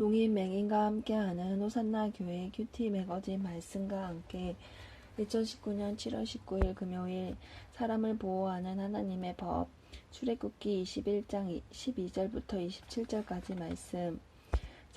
농인 맹인과 함께하는 호산나 교회 큐티 매거진 말씀과 함께 2019년 7월 19일 금요일 사람을 보호하는 하나님의 법 출애굽기 21장 12절부터 27절까지 말씀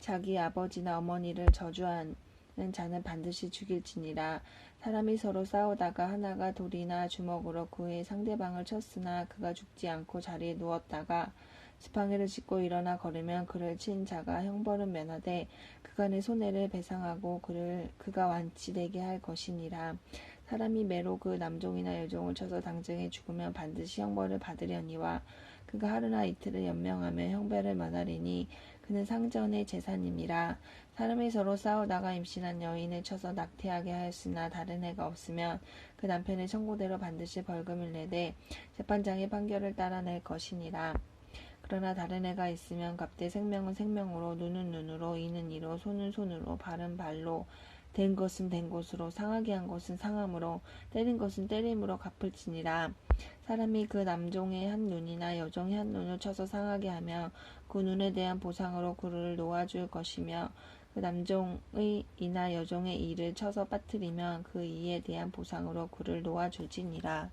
자기 아버지나 어머니를 저주하는 자는 반드시 죽일지니라. 사람이 서로 싸우다가 하나가 돌이나 주먹으로 그의 상대방을 쳤으나 그가 죽지 않고 자리에 누웠다가 지팡이를 짚고 일어나 걸으면 그를 친 자가 형벌은 면하되 그간의 손해를 배상하고 그를 그가 완치되게 할 것이니라. 사람이 매로 그 남종이나 여종을 쳐서 당장에 죽으면 반드시 형벌을 받으려니와 그가 하루나 이틀을 연명하며 형벌을 면하리니 그는 상전의 재산임이라 사람이 서로 싸우다가 임신한 여인을 쳐서 낙태하게 하였으나 다른 애가 없으면 그 남편의 청구대로 반드시 벌금을 내되 재판장의 판결을 따라 낼 것이니라. 그러나 다른 애가 있으면 갑대 생명은 생명으로 눈은 눈으로 이는 이로 손은 손으로 발은 발로 된 것은 된 것으로 상하게 한 것은 상함으로 때린 것은 때림으로 갚을지니라. 사람이 그 남종의 한 눈이나 여종의 한 눈을 쳐서 상하게 하며 그 눈에 대한 보상으로 그를 놓아줄 것이며 그 남종의 이나 여종의 이를 쳐서 빠뜨리면 그 이에 대한 보상으로 그를 놓아줄지니라